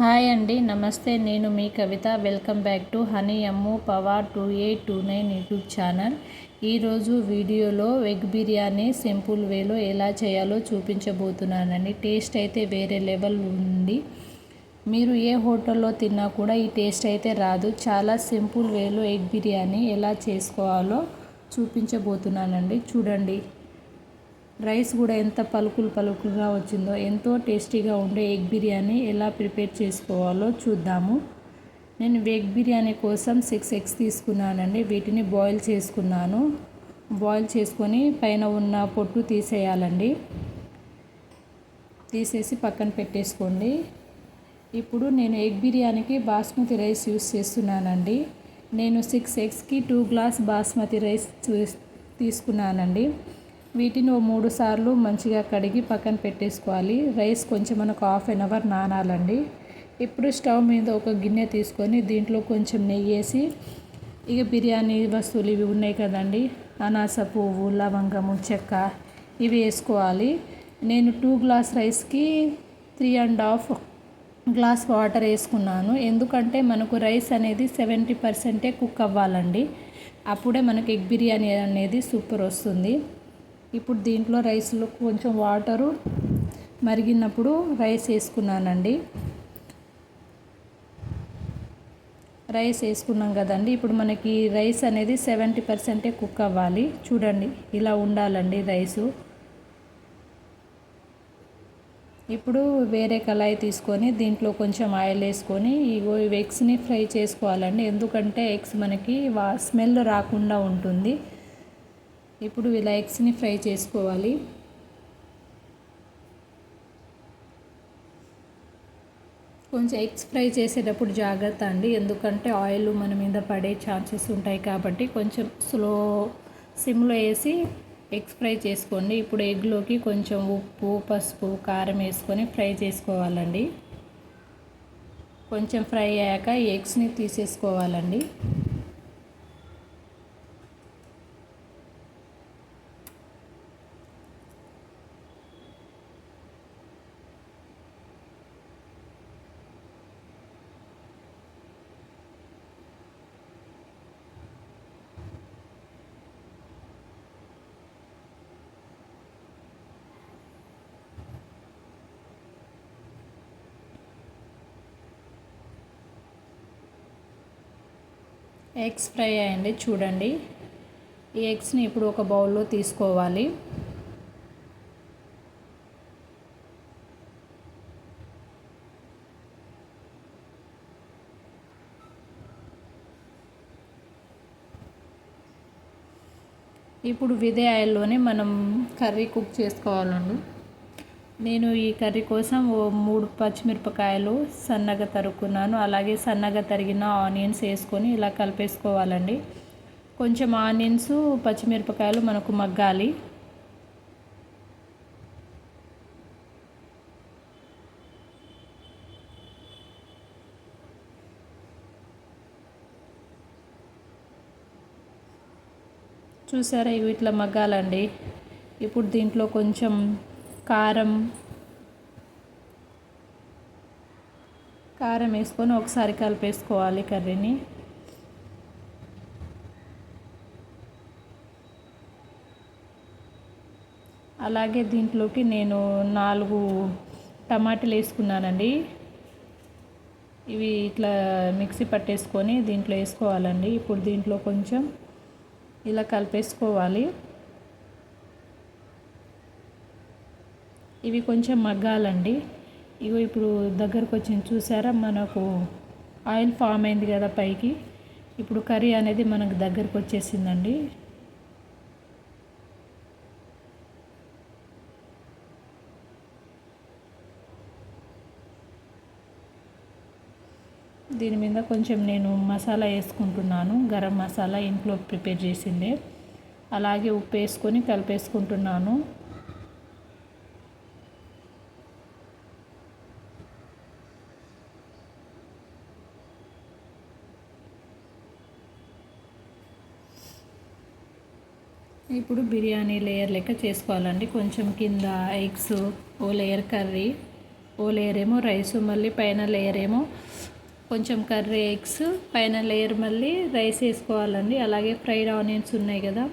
Hi అండి నమస్తే. నేను మీ Kavitha. Welcome back to honey Ammu power two eight two nine YouTube channel. ఈరోజు వీడియోలో ఎగ్ బిర్యానీ సింపుల్ వేలో ఎలా చేయాలో చూపించబోతున్నానండి. టేస్ట్ అయితే వేరే లెవెల్ ఉంది. మీరు ఏ హోటల్లో తిన్నా కూడా ఈ టేస్ట్ అయితే రాదు. చాలా సింపుల్ వేలో ఎగ్ బిర్యానీ ఎలా చేసుకోవాలో చూపించబోతున్నానండి. చూడండి. రైస్ కూడా ఎంత పలుకులు పలుకులుగా వచ్చిందో ఎంతో టేస్టీగా ఉండే ఎగ్ బిర్యానీ ఎలా ప్రిపేర్ చేసుకోవాలో చూద్దాము. నేను ఎగ్ బిర్యానీ కోసం సిక్స్ ఎగ్స్ తీసుకున్నానండి. వీటిని బాయిల్ చేసుకున్నాను. బాయిల్ చేసుకొని పైన ఉన్న పొట్టు తీసేయాలండి. తీసేసి పక్కన పెట్టేసుకోండి. ఇప్పుడు నేను ఎగ్ బిర్యానీకి బాస్మతి రైస్ యూస్ చేస్తున్నానండి. నేను సిక్స్ ఎగ్స్కి టూ గ్లాస్ బాస్మతి రైస్ తీసుకున్నానండి. వీటిని ఓ మూడు సార్లు మంచిగా కడిగి పక్కన పెట్టేసుకోవాలి. రైస్ కొంచెం మనకు హాఫ్ అన్ అవర్ నానాలండి. ఇప్పుడు స్టవ్ మీద ఒక గిన్నె తీసుకొని దీంట్లో కొంచెం నెయ్యి వేసి ఇక బిర్యానీ వస్తువులు ఇవి ఉన్నాయి కదండి అనాస పువ్వు లవంగము చెక్క ఇవి వేసుకోవాలి. నేను టూ గ్లాస్ రైస్కి three and half glass water వేసుకున్నాను. ఎందుకంటే మనకు రైస్ అనేది సెవెంటీ పర్సెంటే కుక్ అవ్వాలండి. అప్పుడే మనకు ఎగ్ బిర్యానీ అనేది సూపర్ వస్తుంది. ఇప్పుడు దీంట్లో రైస్లో కొంచెం వాటరు మరిగినప్పుడు రైస్ వేసుకున్నానండి. రైస్ వేసుకున్నాం కదండి. ఇప్పుడు మనకి రైస్ అనేది సెవెంటీ పర్సెంటే కుక్ అవ్వాలి. చూడండి ఇలా ఉండాలండి రైసు. ఇప్పుడు వేరే కళాయి తీసుకొని దీంట్లో కొంచెం ఆయిల్ వేసుకొని ఇగో ఎగ్స్ని ఫ్రై చేసుకోవాలండి. ఎందుకంటే ఎగ్స్ మనకి వా స్మెల్ రాకుండా ఉంటుంది. ఇప్పుడు ఇలా ఎగ్స్ని ఫ్రై చేసుకోవాలి. కొంచెం ఎగ్స్ ఫ్రై చేసేటప్పుడు జాగ్రత్త అండి. ఎందుకంటే ఆయిల్ మన మీద పడే ఛాన్సెస్ ఉంటాయి కాబట్టి కొంచెం స్లో సిమ్లో వేసి ఎగ్స్ ఫ్రై చేసుకోండి. ఇప్పుడు ఎగ్లోకి కొంచెం ఉప్పు పసుపు కారం వేసుకొని ఫ్రై చేసుకోవాలండి. కొంచెం ఫ్రై అయ్యాక ఎగ్స్ని తీసేసుకోవాలండి. ఎగ్స్ ఫ్రై అయ్యండి చూడండి. ఈ ఎగ్స్ని ఇప్పుడు ఒక బౌల్లో తీసుకోవాలి. ఇప్పుడు విదే ఆయిల్లోనే మనం కర్రీ కుక్ చేసుకోవాలండి. నేను ఈ కర్రీ కోసం ఓ మూడు పచ్చిమిరపకాయలు సన్నగా తరుక్కున్నాను. అలాగే సన్నగా తరిగిన ఆనియన్స్ వేసుకొని ఇలా కలిపేసుకోవాలండి. కొంచెం ఆనియన్స్ పచ్చిమిరపకాయలు మనకు మగ్గాలి. చూసారా ఇవి ఇట్లా మగ్గాలండి. ఇప్పుడు దీంట్లో కొంచెం కారం. కారం వేసుకొని ఒకసారి కలిపేసుకోవాలి కర్రీని. అలాగే దీంట్లోకి నేను నాలుగు టమాటాలు వేసుకున్నానండి. ఇవి ఇట్లా మిక్సీ పట్టేసుకొని దీంట్లో వేసుకోవాలండి. ఇప్పుడు దీంట్లో కొంచెం ఇలా కలిపేసుకోవాలి. ఇవి కొంచెం మగ్గాలండి. ఇగో ఇప్పుడు దగ్గరకు వచ్చింది చూసారా? మనకు ఆయిల్ ఫామ్ అయింది కదా పైకి. ఇప్పుడు కర్రీ అనేది మనకు దగ్గరకు వచ్చేసిందండి. దీని మీద కొంచెం నేను మసాలా వేసుకుంటున్నాను. గరం మసాలా ఇంట్లో ప్రిపేర్ చేసిందే. అలాగే ఉప్పు వేసుకొని కలిపేసుకుంటున్నాను. ఇప్పుడు బిర్యానీ లేయర్ లెక్క చేసుకోవాలండి. కొంచెం కింద ఎగ్స్ ఓ లేయర్ కర్రీ ఓ లేయర్ ఏమో రైస్ మళ్ళీ పైన లేయర్ ఏమో కొంచెం కర్రీ ఎగ్స్ పైన లేయర్ మళ్ళీ రైస్ వేసుకోవాలండి. అలాగే ఫ్రైడ్ ఆనియన్స్ ఉన్నాయి కదా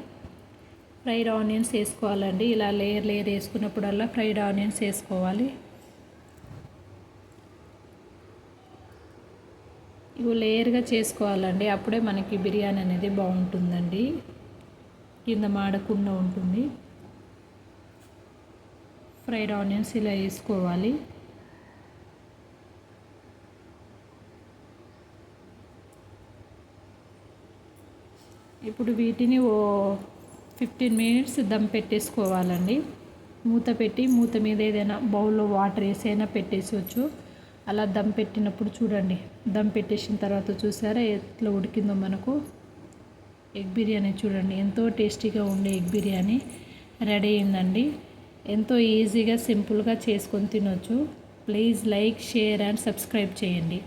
ఫ్రైడ్ ఆనియన్స్ వేసుకోవాలండి. ఇలా లేయర్ లేయర్ వేసుకున్నప్పుడల్లా ఫ్రైడ్ ఆనియన్స్ వేసుకోవాలి. ఇవి లేయర్గా చేసుకోవాలండి. అప్పుడే మనకి బిర్యానీ అనేది బాగుంటుందండి. కింద మాడకుండా ఉంటుంది. ఫ్రైడ్ ఆనియన్స్ ఇలా వేసుకోవాలి. ఇప్పుడు వీటిని ఓ ఫిఫ్టీన్ మినిట్స్ దమ్ పెట్టేసుకోవాలండి. మూత పెట్టి మూత మీద ఏదైనా బౌల్లో వాటర్ వేసి అయినా పెట్టేసవచ్చు అలా దమ్ పెట్టినప్పుడు చూడండి దమ్ పెట్టేసిన తర్వాత చూసారా ఎట్లా ఉడికిందో మనకు? ఎగ్ బిర్యానీ చూడండి ఎంతో టేస్టీగా ఉండే ఎగ్ బిర్యానీ రెడీ అయిందండి. ఎంతో ఈజీగా సింపుల్గా చేసుకొని తినొచ్చు. Please like share and subscribe చేయండి.